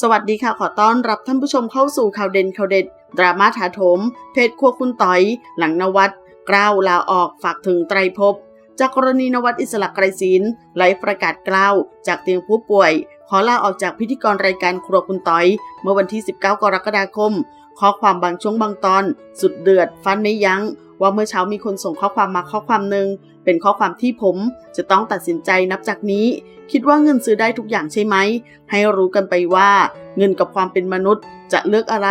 สวัสดีค่ะขอต้อนรับท่านผู้ชมเข้าสู่ข่าวเด่นข่าวเด็ด ดราม่าถาโถม เพจครัวคุณต่อย หลังนวัดกล้าวลาออกฝากถึงไตรภพจากกรณีนวัดอิสระไกรศิลไลฟ์ประกาศกล้าว จากเตียงผู้ป่วย ขอลาออกจากพิธีกรรายการครัวคุณต่อย เมื่อวันที่ 19 กรกฎาคม ข้อความบางช่วงบางตอน สุดเดือดฟันไม่ยัง้ง ว่าเมื่อเช้ามีคนส่งข้อความมาข้อความหนึ่งเป็นข้อความที่ผมจะต้องตัดสินใจนับจากนี้ คิดว่าเงินซื้อได้ทุกอย่างใช่ไหม ให้รู้กันไปว่า เงินกับความเป็นมนุษย์จะเลือกอะไร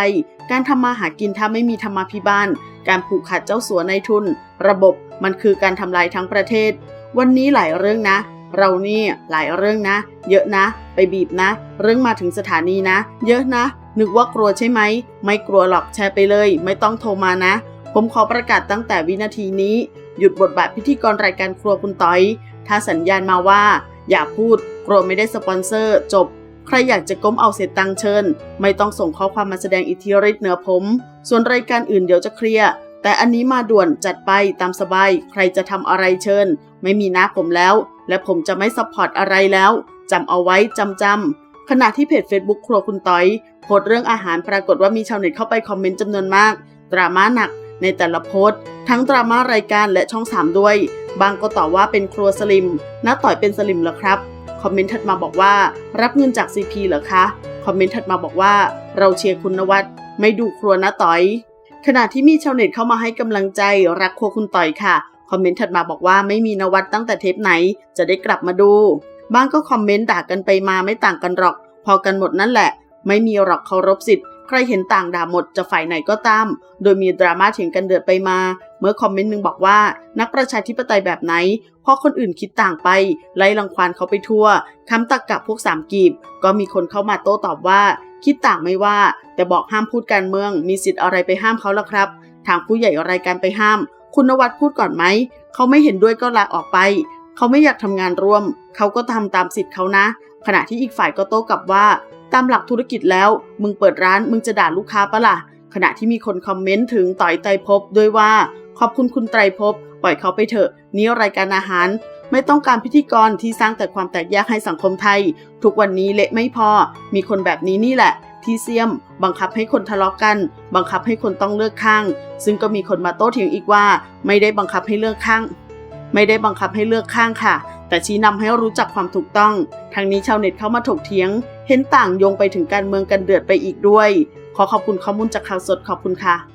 การทำมาหากินถ้าไม่มีธรรมาภิบาล การผูกขาดเจ้าสัวในทุน ระบบมันคือการทำลายทั้งประเทศ วันนี้หลายเรื่องนะ เรานี่หลายเรื่องนะ เยอะนะ ไปบีบนะ เรื่องมาถึงสถานีนะ เยอะนะ นึกว่ากลัวใช่ไหม ไม่กลัวหรอกแชร์ไปเลย ไม่ต้องโทรมานะ ผมขอประกาศตั้งแต่วินาทีนี้ หยุดบทบาทพิธีกรรายการครัวคุณต้อย ถ้าสัญญาณมาว่า อย่าพูดกลัวไม่ได้สปอนเซอร์ จบ ใครอยากจะก้มเอาเศษตังเชิญ ไม่ต้องส่งข้อความมาแสดงอิทธิฤทธิ์เหนือผม ส่วนรายการอื่นเดี๋ยวจะเคลียร์แต่อันนี้มาด่วนจัดไปตามสบาย ใครจะทำอะไรเชิญ ไม่มีน้าผมแล้ว และผมจะไม่ซัพพอร์ตอะไรแล้วจำเอาไว้จำจำขณะที่เพจ Facebook ครัวคุณต้อยโพสเรื่องอาหารปรากฏว่ามีชาวเน็ตเข้าไปคอมเมนต์จำนวนมาก ดราม่าหนัก ในแต่ละโพสต์ทั้งดราม่ารายการและช่อง 3 ด้วย บางก็ตอบว่าเป็นครัวสลิมน้าต่อยเป็นสลิมเหรอครับ คอมเมนต์ถัดมาบอกว่า รับเงินจาก CP เหรอคะ คอมเมนต์ถัดมาบอกว่า เราเชียร์คุณนวัดไม่ดูครัวน้าต่อย ขณะที่มีชาวเน็ตเข้ามาให้กำลังใจรักครัวคุณต่อยค่ะ คอมเมนต์ถัดมาบอกว่าไม่มีนวัดตั้งแต่เทปไหน จะได้กลับมาดู บ้างก็คอมเมนต์ด่ากันไปมาไม่ต่างกันหรอก พอกันหมดนั่นแหละ ไม่มีหรอกเคารพสิทธิ์ ใครเห็นต่างด่าหมดจะฝ่ายไหนก็ตาม โดยมีดราม่าเถียงกันเดือดไปมา เมื่อคอมเมนต์หนึ่งบอกว่า นักประชาธิปไตยแบบไหน เพราะคนอื่นคิดต่างไป ไล่รังควานเขาไปทั่วคำตักกับพวกสามกีบ ก็มีคนเข้ามาโต้ตอบว่า คิดต่างไม่ว่า แต่บอกห้ามพูดการเมือง มีสิทธิ์อะไรไปห้ามเขาล่ะครับ ทางผู้ใหญ่รายการไปห้าม คุณนวัดพูดก่อนไหม เขาไม่เห็นด้วยก็ลาออกไป เขาไม่อยากทำงานร่วม เขาก็ทำตามสิทธิ์เขานะ ขณะที่อีกฝ่ายก็โต้กลับว่า ตามหลักธุรกิจแล้ว มึงเปิดร้านมึงจะด่าลูกค้าปะล่ะ ขณะที่มีคนคอมเมนต์ถึงต่อยไตรภพด้วยว่า ขอบคุณคุณไตรภพปล่อยเขาไปเถอะ นี่รายการอาหาร ไม่ต้องการพิธีกรที่สร้างแต่ความแตกแยกให้สังคมไทย ทุกวันนี้เละไม่พอ มีคนแบบนี้นี่แหละ ที่เสียม บังคับให้คนทะเลาะกัน บังคับให้คนต้องเลือกข้าง ซึ่งก็มีคนมาโต้เถียงอีกว่า ไม่ได้บังคับให้เลือกข้าง ไม่ได้บังคับให้เลือกข้างค่ะ แต่ชี้นำให้รู้จักความถูกต้อง ทั้งนี้ชาวเน็ตเข้ามาถกเถียง เห็นต่างโยงไปถึงการเมืองกันเดือดไปอีกด้วย ขอขอบคุณข้อมูลจากข่าวสดขอบคุณค่ะ